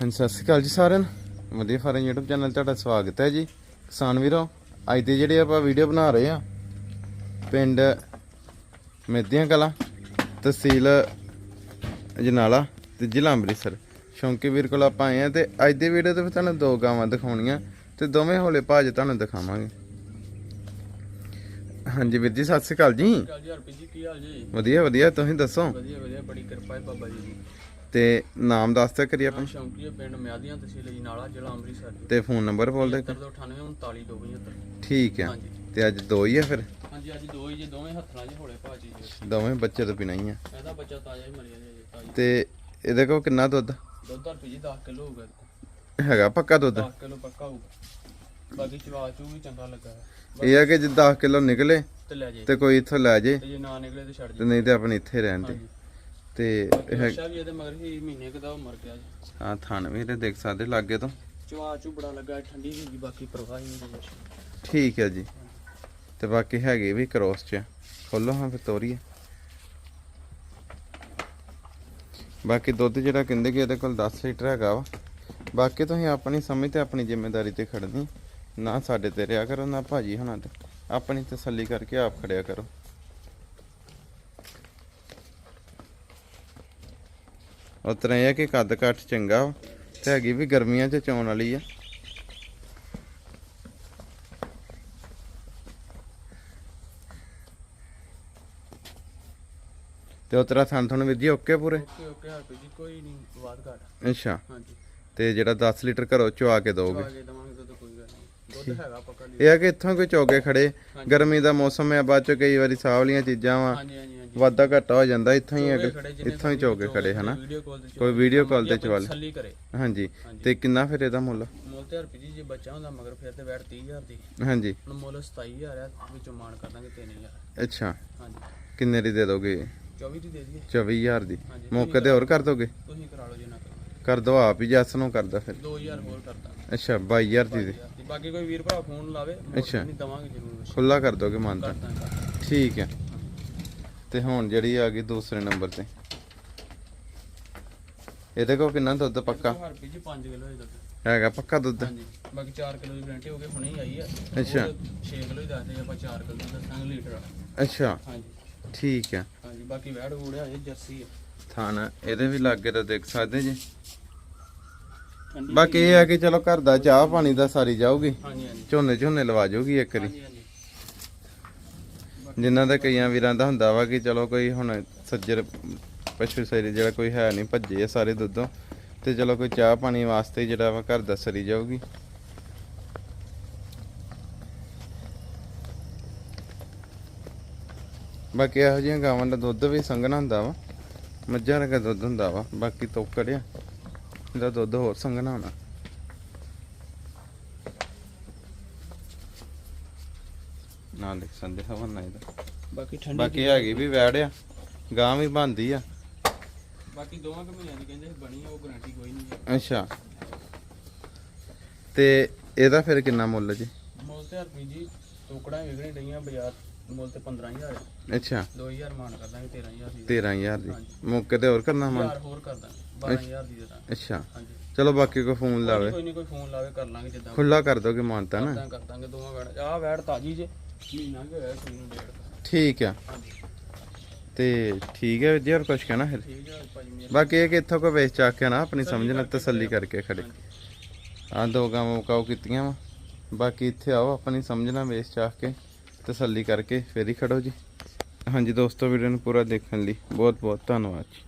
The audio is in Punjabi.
ਹਾਂਜੀ ਸਤਿ ਸ਼੍ਰੀ ਅਕਾਲ ਜੀ ਸਾਰਿਆਂ ਨੂੰ। ਵਧੀਆ ਫਾਰਮ YouTube ਚੈਨਲ ਤੁਹਾਡਾ ਸਵਾਗਤ ਹੈ ਜੀ। ਕਿਸਾਨ ਵੀਰੋ ਅੱਜ ਦੇ ਜਿਹੜੇ ਆਪਾਂ ਵੀਡੀਓ ਬਣਾ ਰਹੇ ਆ ਪਿੰਡ ਮੇਦੀਆਂ ਕਲਾ ਤਹਿਸੀਲ ਅਜਨਾਲਾ ਤੇ ਜ਼ਿਲ੍ਹਾ ਅੰਮ੍ਰਿਤਸਰ। ਸ਼ੌਂਕੀ ਵੀਰ ਕੋਲ ਆਪਾਂ ਆਏ ਆ ਤੇ ਅੱਜ ਦੇ ਵੀਡੀਓ ਤੇ ਤੁਹਾਨੂੰ ਦੋ ਗਾਵਾਂ ਦਿਖਾਉਣੀਆਂ ਤੇ ਦੋਵੇਂ ਹੌਲੇ ਭਾਜ ਤੁਹਾਨੂੰ ਦਿਖਾਵਾਂਗੇ। ਹਾਂਜੀ ਵੀਰ ਜੀ ਸਤਿ ਸ਼੍ਰੀ ਅਕਾਲ ਜੀ। ਚੱਲ ਜੀ ਹਰਪ੍ਰੀਤ ਜੀ ਕੀ ਹਾਲ ਜੀ? ਵਧੀਆ ਵਧੀਆ। ਤੁਸੀਂ ਦੱਸੋ? ਵਧੀਆ ਵਧੀਆ। ਬੜੀ ਕਿਰਪਾ ਹੈ ਬਾਬਾ ਜੀ ਦੀ। ਤੇ ਨਾਮ ਦੱਸ ਦਿਆ ਕਰੀ ਆਪਾਂ ਆਪਣਾ ਸ਼ੌਂਕੀ ਹੈ ਪਿੰਡ ਮਿਆਦੀਆਂ ਤਹਿਸੀਲ ਜੀ ਨਾਲਾ ਜ਼ਿਲ੍ਹਾ ਅੰਮ੍ਰਿਤਸਰ ਤੇ ਫੋਨ ਨੰਬਰ ਬੋਲ ਦੇ 98 39 ਠੀਕ ਆ ਹਾਂਜੀ ਤੇ ਅੱਜ ਦੋ ਹੀ ਆ ਫਿਰ ਹਾਂਜੀ ਅੱਜ ਦੋ ਹੀ ਜੀ ਦੋਵੇਂ ਹੱਥਾਂ 'ਚ ਹੋਲੇ ਭਾਜੀ ਜੀ ਦੋਵੇਂ ਬੱਚੇ ਤੋਂ ਬਿਨਾਂ ਹੀ ਆ ਇਹਦਾ ਬੱਚਾ ਤਾਜ਼ਾ ਹੀ ਮਰਿਆ ਜੀ ਤਾਜ਼ਾ ਤੇ ਇਹਦੇ ਕੋਲ ਕਿੰਨਾ ਦੁੱਧ ਦੁੱਧ ਹਰਪ੍ਰੀਤ ਜੀ 10 ਕਿਲੋ ਹੋਊਗਾ ਹੈਗਾ ਪੱਕਾ ਦੁੱਧ 10 ਕਿਲੋ ਪੱਕਾ ਹੋਊਗਾ ਬਾਕੀ ਚਵਾ ਚੂ ਵੀ ਚੰਗਾ ਲੱਗਾ ਹੈ ਇਹ ਆ ਕਿ ਜੇ 10 ਕਿਲੋ ਨਿਕਲੇ ਤੇ ਲੈ ਜੇ ਤੇ ਕੋਈ ਇੱਥੋਂ ਲੈ ਜੇ ਤੇ ਜੇ ਨਾ ਨਿਕਲੇ ਤੇ ਛੱਡ ਤੇ ਜੇ ਨਹੀਂ ਤੇ ਆਪਣੇ ਇੱਥੇ ਰਹਿਣ ਦੇ ਹਾਂਜੀ ਤੇ ਇਹ ਬੱਚਾ ਵੀ ਇਹਦੇ ਮਗਰ ਹੀ ਮਹੀਨੇ ਮਰ ਗਿਆ ਜੀ। ਥਣ ਵੀ ਇਹਦੇ ਦੇਖ ਸਕਦੇ ਲਾਗੇ ਤੋਂ। ਚਵਾ ਚੂ ਬੜਾ ਲੱਗਾ ਠੰਡੀ ਵੀ ਬਾਕੀ ਪਰਵਾਹ ਨਹੀਂ ਇਹਦੇ ਵਿੱਚ। ਠੀਕ ਹੈ ਜੀ। ਤੇ ਬਾਕੀ ਹੈਗੇ ਵੀ ਕ੍ਰੋਸ ਚ। ਖੋਲੋ ਹਾਂ ਫਿਰ ਤੋਰੀਏ। ਬਾਕੀ ਦੁੱਧ ਜਿਹੜਾ ਕਹਿੰਦੇ ਕਿ ਇਹਦੇ ਕੋਲ 10 ਲੀਟਰ ਹੈਗਾ ਵਾ। ਬਾਕੀ ਤੁਸੀਂ ਆਪਣੀ ਸਮਝ ਤੇ ਆਪਣੀ ਜ਼ਿੰਮੇਵਾਰੀ ਤੇ ਖੜਨੀ ਨਾ ਸਾਡੇ ਤੇ ਰਿਆ ਕਰੋ ਨਾ ਭਾਜੀ ਹੁਣਾਂ ਤੇ। ਆਪਣੀ ਤਸੱਲੀ ਕਰਕੇ ਆਪ ਖੜਿਆ ਕਰੋ। ਉਹ ਤਰ੍ਹਾਂ ਇਹ ਕਿ ਕੱਦ ਕੱਟ ਚੰਗਾ ਤੇ ਹੈਗੀ ਵੀ ਗਰਮੀਆਂ 'ਚ ਚੋਣ ਵਾਲੀ ਆ। ਤੇ ਉਹ ਤੇਰਾ ਥਣ ਥਣ ਵੀਰ ਜੀ ਓਕੇ ਪੂਰੇ? ਓਕੇ ਓਕੇ ਹਰਪ੍ਰੀਤ ਜੀ ਕੋਈ ਨਹੀਂ ਬਾਤ ਘਾਟ ਅੱਛਾ। ਹਾਂਜੀ। ਤੇ ਜਿਹੜਾ 10 ਲੀਟਰ ਘਰੋਂ ਚਵਾ ਕੇ ਦੋਗੇ ਚਵਾ ਕੇ ਦਵਾਂਗੇ ਦੁੱਧ ਕੋਈ ਗੱਲ ਨਹੀਂ ਦੁੱਧ ਹੈਗਾ ਪੱਕਾ ਲਈ ਇਹ ਆ ਕਿ ਇੱਥੋਂ ਕੋਈ ਚੌਗੇ ਖੜੇ ਗਰਮੀ ਦਾ ਮੌਸਮ ਹੈ ਬਾਅਦ ਚ ਕਈ ਵਾਰੀ ਸਾਹ ਵਾਲੀਆਂ ਚੀਜ਼ਾਂ ਵਾ ਹਾਂਜੀ ਹਾਂਜੀ ਹਾਂਜੀ। ਵਾਧਾ ਘਾਟਾ ਹੋ ਜਾਂਦਾ ਇੱਥੋਂ ਹੀ ਅਗੇ ਖੜੇ ਇੱਥੋਂ ਹੀ ਚੌਗੇ ਖੜੇ ਹਨਾ? ਵੀਡੀਓ ਕਾਲ ਤੇ ਕੋਈ ਵੀਡੀਓ ਕਾਲ ਤੇ ਚਵਾ ਲੈ ਤਸੱਲੀ ਕਰੇ। ਹਾਂਜੀ। ਤੇ ਕਿੰਨਾ ਫਿਰ ਇਹਦਾ ਮੁੱਲ? ਮੁੱਲ ਤੇ ਹਰਪ੍ਰੀਤ ਜੀ ਜੇ ਬੱਚਾ ਹੁੰਦਾ ਮਗਰ ਫਿਰ ਤੇ ਵੈਟ 30000 ਦੀ। ਹਾਂਜੀ। ਹੁਣ ਮੁੱਲ 27000 ਆ ਵਿੱਚੋਂ ਮਾਨ ਕਰ ਦਾਂਗੇ 3000 ਅੱਛਾ। ਹਾਂਜੀ। ਕਿੰਨੇ ਦੀ ਦੇ ਦੋਗੇ? 24 ਦੀ ਦੇ ਦਈਏ। 24000 ਦੀ। ਹਾਂਜੀ, ਮੌਕੇ ਤੇ ਹੋਰ ਕਰ ਦੋਗੇ? ਤੁਸੀਂ ਕਰਾ ਲਓ। ਜੇ ਨਾ ਕਰੋ ਦੋ ਆਪ ਹੀ ਜੱਸ ਨੂੰ ਕਰਦਾ ਫਿਰ। 2000 ਹੋਰ ਕਰ ਦਾਂਗੇ ਅੱਛਾ 22000 ਦੀ ਦੇ। ਤੇ ਬਾਕੀ ਕੋਈ ਵੀਰ ਭਰਾ ਫੋਨ ਲਾਵੇ ਅੱਛਾ। ਨਹੀਂ ਦਵਾਂਗੇ ਜ਼ਰੂਰ। ਖੁੱਲਾ ਕਰ ਦੋਗੇ ਕਰ ਦਾਂਗੇ ਠੀਕ ਹੈ। ਤੇ ਹੁਣ ਜਿਹੜੀ ਆ ਗਈ ਦੂਸਰੇ ਨੰਬਰ ਤੇ। ਇਹਦੇ ਕੋਲ ਕਿੰਨਾ ਦੁੱਧ ਪੱਕਾ? ਹਰਪ੍ਰੀਤ ਜੀ 5 ਕਿਲੋ ਹੀ ਦੁੱਧ। ਹੈਗਾ ਪੱਕਾ ਦੁੱਧ? ਹਾਂਜੀ। ਬਾਕੀ 4 ਕਿਲੋ ਦੀ ਗਰੰਟੀ ਹੋ ਗਈ ਹੁਣੇ ਹੀ ਆਈ ਆ। ਅੱਛਾ। 6 ਕਿਲੋ ਹੀ ਦੱਸਦੇ ਆਪਾਂ 4 ਕਿਲੋ ਦਾ ਦੱਸਾਂਗੇ ਲੀਟਰ। ਅੱਛਾ। ਹਾਂਜੀ। ਠੀਕ ਹੈ। ਹਾਂਜੀ ਬਾਕੀ ਵੈੜ ਵੂੜਿਆ ਇਹ ਜਰਸੀ ਹੈ ਥਾਨ ਇਹਦੇ ਵੀ ਲਾਗੇ ਤਾਂ ਦੇਖ ਸਕਦੇ ਜੀ। ਠੰਡੀ ਬਾਕੀ ਇਹ ਆ ਕਿ ਚਲੋ ਘਰ ਦਾ ਚਾਹ ਪਾਣੀ ਦਾ ਸਾਰੀ ਜਾਊਗੀ। ਹਾਂਜੀ ਹਾਂਜੀ। ਝੋਨੇ ਝੋਨੇ ਲਵਾ ਜਾਊਗੀ ਇੱਕ ਵਾਰੀ। ਹਾਂਜੀ ਹਾਂਜੀ। ਜਿਨ੍ਹਾਂ ਦਾ ਕਈਆਂ ਵੀਰਾਂ ਦਾ ਹੁੰਦਾ ਵਾ ਕਿ ਚਲੋ ਕੋਈ ਹੁਣ ਸੱਜਰ ਪਸ਼ੂ ਸਰੀ ਜਿਹੜਾ ਕੋਈ ਹੈ ਨਹੀਂ ਭੱਜੇ ਆ ਸਾਰੇ ਦੁੱਧੋਂ। ਤੇ ਚਲੋ ਕੋਈ ਚਾਹ ਪਾਣੀ ਵਾਸਤੇ ਜਿਹੜਾ ਵਾ ਘਰ ਦਾ ਸਰੀ ਜਾਊਗੀ। ਬਾਕੀ ਇਹੋ ਜਿਹੀਆਂ ਗਾਵਾਂ ਦਾ ਦੁੱਧ ਵੀ ਸੰਘਣਾ ਹੁੰਦਾ ਵਾ। ਮੱਝਾਂ ਵਰਗਾ ਦੁੱਧ ਹੁੰਦਾ ਵਾ। ਬਾਕੀ ਤੋਕੜ ਆ। ਇਹਦਾ ਦੁੱਧ ਹੋਰ ਸੰਘਣਾ ਹੋਣਾ। ਨਾਲ ਲਿਖ ਸੰਦੇ ਹਵਾਨਾ ਇਹਦਾ। ਬਾਕੀ ਠੰਡੀ ਬਾਕੀ ਹੈਗੀ ਵੀ ਵੈੜ ਆ ਗਾਂ ਵੀ ਬੰਦੀ ਆ। ਬਾਕੀ ਦੋਵਾਂ ਕੁ ਮਹੀਨਿਆਂ ਦੀ ਕਹਿੰਦੇ ਬਣੀ ਆ, ਉਹ ਗਾਰੰਟੀ ਕੋਈ ਨਹੀਂ ਹੈ। ਅੱਛਾ। ਤੇ ਇਹਦਾ ਫਿਰ ਕਿੰਨਾ ਮੁੱਲ ਜੀ? ਮੁੱਲ ਤੇ ਹਰਪੀ ਜੀ ਟੋਕੜਾਂ ਵਿਕਣੇ ਡਈਆਂ ਬਾਜ਼ਾਰ ਮੁੱਲ ਤੇ 15000 ਹੈ ਅੱਛਾ। 2000 ਮਾਨ ਕਰ ਦਾਂਗੇ 13000 ਦੀ। 13000 ਦੀ। ਮੌਕੇ ਤੇ ਹੋਰ ਕਰਨਾ ਮਨ? ਹੋਰ ਕਰ ਦਾਂਗੇ 12000 ਦੀ ਦੇ ਦਾਂਗੇ ਅੱਛਾ। ਹਾਂਜੀ। ਚਲੋ ਬਾਕੀ ਕੋਈ ਫੋਨ ਲਾਵੇ। ਕੋਈ ਨਹੀਂ ਕੋਈ ਫੋਨ ਲਾਵੇ ਕਰ ਲਾਂਗੇ ਜਿੱਦਾਂ ਖੁੱਲਾ ਕਰ ਦੋਗੇ ਮਾਨਤਾ ਨਾ। ਕਰ ਦਾਂਗੇ ਦੋਵਾਂ ਵੈੜ ਆਹ ਵੈੜ ਤਾਜੀ ਜੇ। ਮਹੀਨਾ ਕੁ ਹੋਇਆ ਸੂਈ ਨੂੰ ਡੇਢ ਕੁ। ਠੀਕ ਆ। ਤੇ ਠੀਕ ਹੈ ਜੀ ਹੋਰ ਕੁਝ ਕਹਿਣਾ ਫਿਰ? ਬਾਕੀ ਇਹ ਕਿ ਇੱਥੋਂ ਕੋਈ ਵੇਚ ਚਾਕ ਕੇ ਨਾ ਆਪਣੀ ਸਮਝ ਨਾਲ ਤਸੱਲੀ ਕਰਕੇ ਖੜੇ। ਆ ਦੋ ਗਾਵਾਂ ਮੁਕਾਓ ਕੀਤੀਆਂ ਵਾ। ਬਾਕੀ ਇੱਥੇ ਆਓ ਆਪਣੀ ਸਮਝ ਨਾਲ ਵੇਚ ਚਾਕ ਕੇ ਤਸੱਲੀ ਕਰਕੇ ਫੇਰ ਹੀ ਖੜੋ ਜੀ। ਹਾਂਜੀ ਦੋਸਤੋ ਵੀਡੀਓ ਨੂੰ ਪੂਰਾ ਦੇਖਣ ਲਈ ਬਹੁਤ ਬਹੁਤ ਧੰਨਵਾਦ ਜੀ।